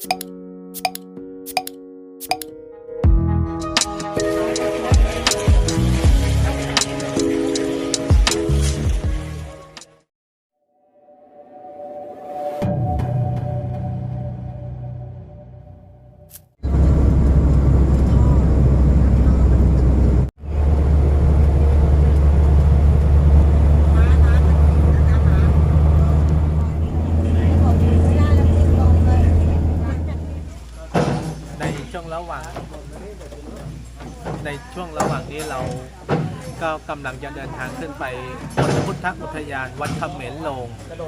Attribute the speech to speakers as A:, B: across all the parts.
A: ใเราก็กำลังจะเดินทางขึ้นไปบนพุทธอุทยานวัดเขมรโลง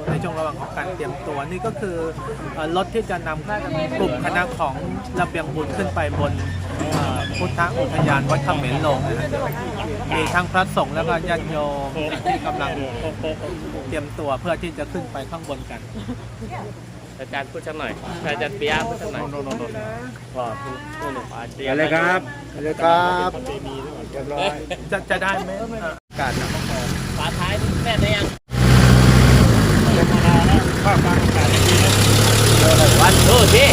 A: ในช่วงระหว่างของการเตรียมตัวนี่ก็คือรถที่จะนำกลุ่มคณะของระเบียงบุญขึ้นไปบนพุทธอุทยานวัดเขมรโลงนะฮะมีทั้งพระสงฆ์แล้วก็ญาติโยมที่กำลังเตรียมตัวเพื่อที่จะขึ้นไปข้างบนกัน
B: อาจารย์พูดสักหน่อยอาจารย์ปิยะพูดสักหน่อยพอพูดพูดหนึ่งขอเตรียม
C: เลยครับเลยครับเรียบร้อย
A: จะจะได้ไหมอะอากาศหนัก
B: ฝาท้ายแม่ได้ยังวันดูสิ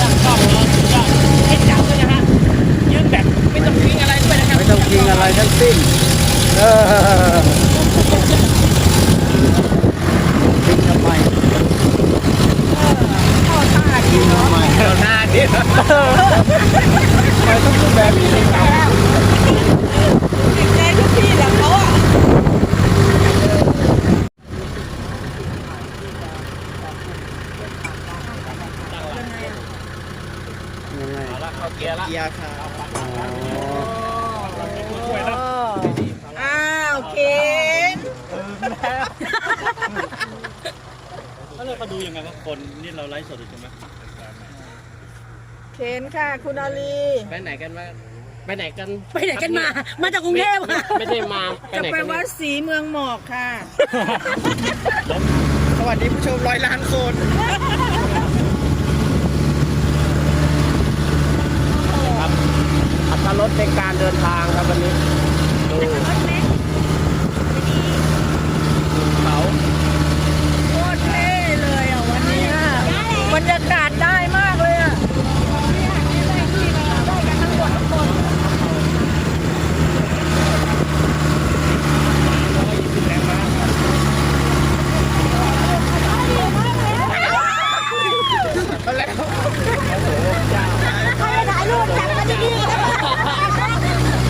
B: ตั้งกล้องแล้วก็ให้จับด้วยนะฮะยืนแบบไม่ต้องทิ้งอะไรด้วยนะครับ
C: ไม่ต้องกินอะไรทั้งสิ้นเออทิ้งทำไมทิ้งทำไม
B: เราหน้าดิ
C: ทำไมต้องพูดแบบนี้ครับ ยังไง
B: เอาละเข้าเกียร์ละ
C: เกียร์ครับอ๋อ
D: อ้าวเข็น
E: แล้วเราดูยังไงว่าคนนี่เราไลฟ์สดอยู่ใช่ไหม
D: เข็นค่ะ คุณอาลี
B: ไปไหนกันมาไปไหนกัน
F: ไปไหนกันมา มาจากกรุงเทพค่ะ
B: ไม่ได้มาไป
D: จะ
B: ไหน
D: ไป
B: กัน
D: วั
B: เนี่ย
D: ดศรีเมืองหมอกค่ะ
C: สวัสดีผู้ชมร้อยล้านคน
B: อัต ราลดในการเดินทางครับวันนี้ดูเขา
D: โคตรเท่เลยอะวันนี้อะบรรยากาศได้มากเลยอะ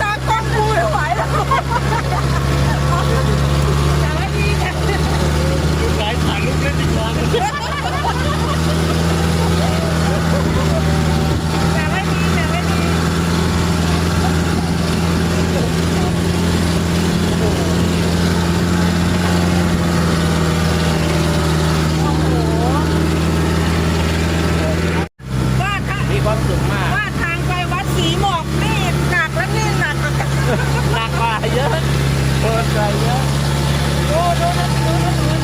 D: ตากล้องกูไม่ไหวแล้ว
E: ไลฟ์ถ่ายรูปเล่นอีกรอบนึง
D: แต่ไม่มีแต่ไม่มี ว่าถ้า
B: มีความสุขมาก
D: ว่าทางไปวัดศรีหมอกนี่หนักแล้วนี่หนักอะ
B: หนักกว่าเยอะเกินไปเยอะ
D: ดูดูนะดูนะดูนะ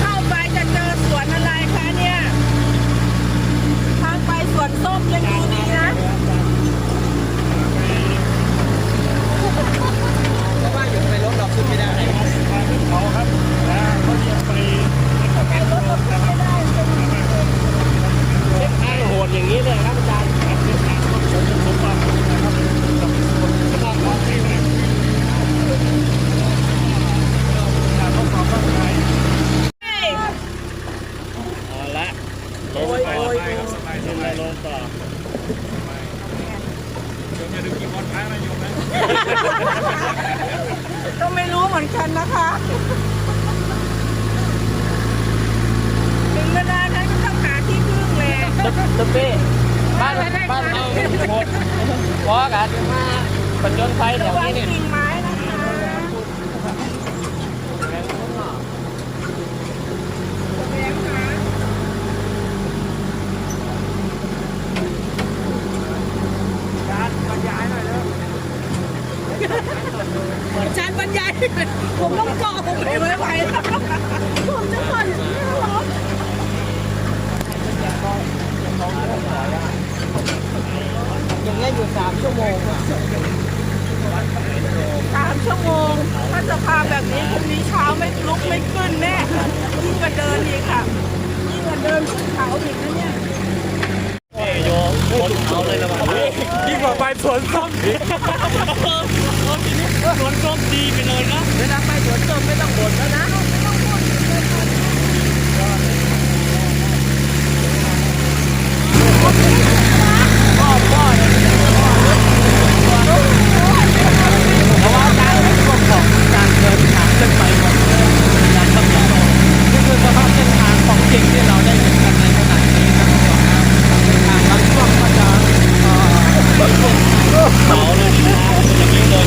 D: เข้าไปจะเจอสวนอะไรคะเนี่ย ทางไปสวนส้มยังดูดีนะ
C: ว่าอยู่ในรถเราขึ้นไม่ได้
E: เขาครับนะเขาเรียกฟรี
B: เส้นทางโหดอย่างนี้เลยครับอาจารย์
E: เอาละลงไปขึ้นไปลงต่อโยมอย่าลืมกินบอลท้ายนะโยมนะ
D: ก็ไม่รู้เหมือนกันนะคะ ถึงเวลานั้นก็ต้องหาที่พึ่งเลย
B: ตึ๊บปี้บ้านบ้านเราโหดวอกันมาปัจจนไฟแถ
D: ระ
B: ว
D: วัง
B: นี้เนี่ย
D: กิ่งไม้นะคะแรงหา
F: อาจารย์บรรยาย ผมต้องเกาะผมไม่ไหวแล้วผมจะผ่อนร้อน
C: อย่างเงี้ยอยู่สามชั่วโมงอะ
F: ดิ นขึ้นเขาอีกนะเนี่ย
E: เอ้ยโยคนเขาเลยระวังนะ
C: ยิ่งกว่าไปสวนส้มอีก
E: สวนส้มดีไปเลยนะ
B: เวลาไปสวนส้มไม่ต้องบ่นแล้วนะ
A: เพราะว่าการในช่วงของการเดินทางขึ้นไปของการกำหนดนี่คือสภาพเส้นทางของจริงที่เราได้เห็นกันในขณะนี้นะครับทางบางช่วงก็จะเอ่อ
E: เขาเลยนะอย่างนี้เลย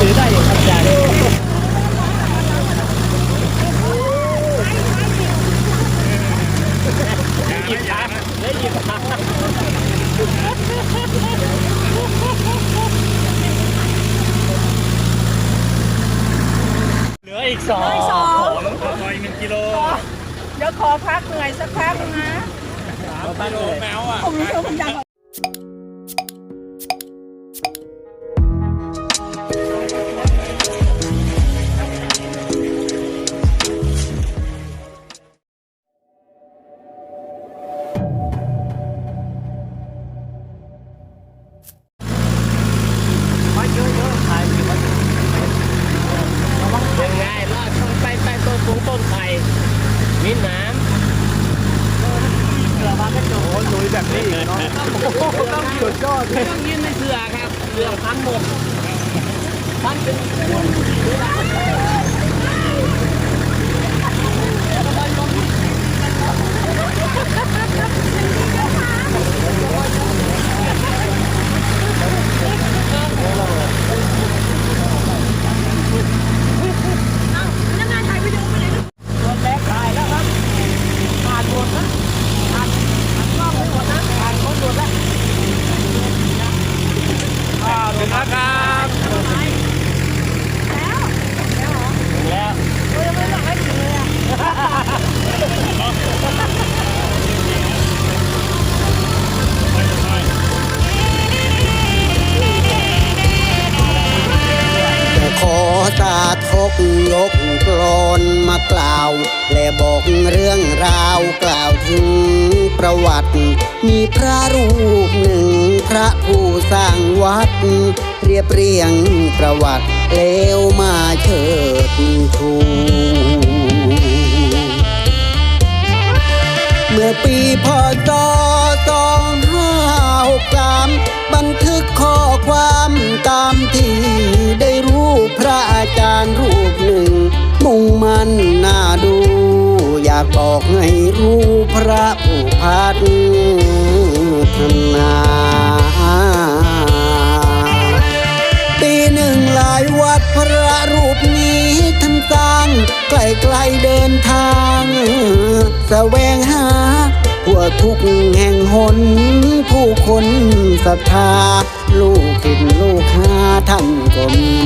B: ถือได้อย่างครับอาจารย์
E: เหลืออีกสอง
F: สอง
E: ขออีกหนึ่งกิโล
F: เดี๋ยวขอพักเหนื่อยสักแป๊บนึงนะ
C: กิโลแมวอะ
F: ผมรู้สึกผมอยาก
B: ต้
A: องสุดยอด
B: เลยต้องยืนในเสือครับเสือพังหมดพันเป็น
C: ถึ และ
G: บอกเรื่องราวกล่าวถึงประวัติ มีพระรูปหนึ่งพระผู้สร้างวัด เรียบเรียงประวัติแล้วมาเชิดชูเมื่อปีพศสองห้าหกสามบันทึกข้อความตามที่ได้รู้พระอาจารย์รูปหนึ่งมุ่งมันนา อยากบอกให้รู้พระผู้พัฒนาปีหนึ่งหลายวัดพระรูปนี้ท่านสร้างไกลไกลๆเดินทางแสวงหาทั่วทุกแห่งหน ผู้คนศรัทธา ลูกศิษย์ลูกหาท่านก้ม